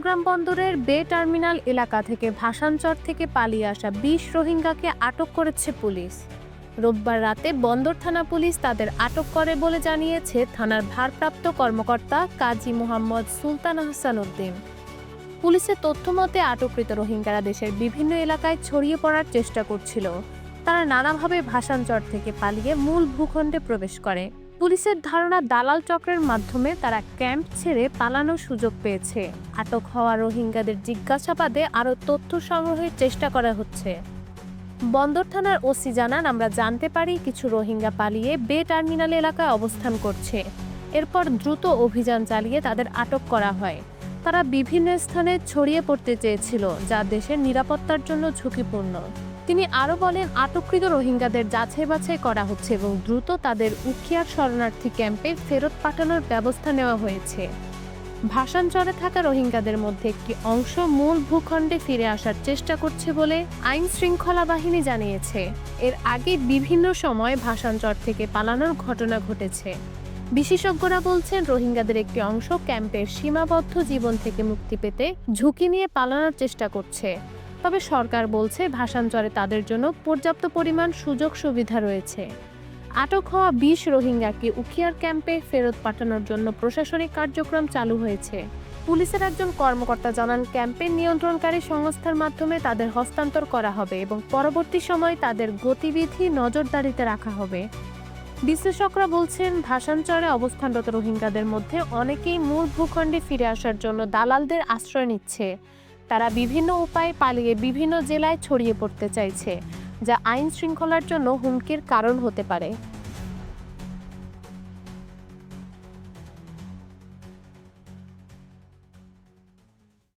চট্টগ্রাম বন্দরের বে টার্মিনাল এলাকা থেকে ভাসানচর থেকে পালিয়ে আসা বিশ রোহিঙ্গাকে আটক করেছে পুলিশ। রোববার রাতে বন্দর থানা পুলিশ তাদের আটক করে বলে জানিয়েছে থানার ভারপ্রাপ্ত কর্মকর্তা কাজী মোহাম্মদ সুলতান আহসান উদ্দিন। পুলিশের তথ্য মতে আটককৃত রোহিঙ্গারা দেশের বিভিন্ন এলাকায় ছড়িয়ে পড়ার চেষ্টা করছিল। তারা নানাভাবে ভাসানচর থেকে পালিয়ে মূল ভূখণ্ডে প্রবেশ করে। পুলিশের ধারণা দালাল চক্রের মাধ্যমে তারা ক্যাম্প ছেড়ে পালানোর সুযোগ পেয়েছে। আটক হওয়া রোহিঙ্গাদের জিজ্ঞাসাবাদে আরও তথ্য সংগ্রহের চেষ্টা করা হচ্ছে। বন্দর থানার ওসি জানান, আমরা জানতে পারি কিছু রোহিঙ্গা পালিয়ে বে টার্মিনাল এলাকায় অবস্থান করছে। এরপর দ্রুত অভিযান চালিয়ে তাদের আটক করা হয়। তারা বিভিন্ন স্থানে ছড়িয়ে পড়তে চেয়েছিল, যা দেশের নিরাপত্তার জন্য ঝুঁকিপূর্ণ। তিনি আরও বলেন, আটককৃত রোহিঙ্গাদের যাচাই বাছাই করা হচ্ছে এবং দ্রুত তাদের উখিয়ার শরণার্থী ক্যাম্পে ফেরত পাঠানোর ব্যবস্থা নেওয়া হয়েছে। ভাসানচরে থাকা রোহিঙ্গাদের মধ্যে একটি অংশ মূল ভূখণ্ডে ফিরে আসার চেষ্টা করছে বলে আইন শৃঙ্খলা বাহিনী জানিয়েছে। এর আগে বিভিন্ন সময় ভাসানচর থেকে পালানোর ঘটনা ঘটেছে। বিশেষজ্ঞরা বলছেন রোহিঙ্গাদের একটি অংশ ক্যাম্পের সীমাবদ্ধ জীবন থেকে মুক্তি পেতে ঝুঁকি নিয়ে পালানোর চেষ্টা করছে। তবে সরকার বলছে ভাসানচরে তাদের জন্য পর্যাপ্ত পরিমাণ সুযোগ সুবিধা রয়েছে। আটক হওয়া বিশ রোহিঙ্গাকে উখিয়ার ক্যাম্পে ফেরত পাঠানোর জন্য প্রশাসনিক কার্যক্রম চালু হয়েছে। পুলিশের একজন কর্মকর্তা জানান ক্যাম্পের নিয়ন্ত্রণকারী সংস্থার মাধ্যমে তাদের হস্তান্তর করা হবে এবং পরবর্তী সময় তাদের গতিবিধি নজরদারিতে রাখা হবে। বিশ্লেষকরা বলছেন ভাষাঞ্চরে অবস্থানরত রোহিঙ্গাদের মধ্যে অনেকেই মূল ভূখণ্ডে ফিরে আসার জন্য দালালদের আশ্রয় নিচ্ছে। তারা বিভিন্ন উপায়ে পালিয়ে বিভিন্ন জেলায় ছড়িয়ে পড়তে চাইছে, যা আইন শৃঙ্খলার জন্য হুমকির কারণ হতে পারে।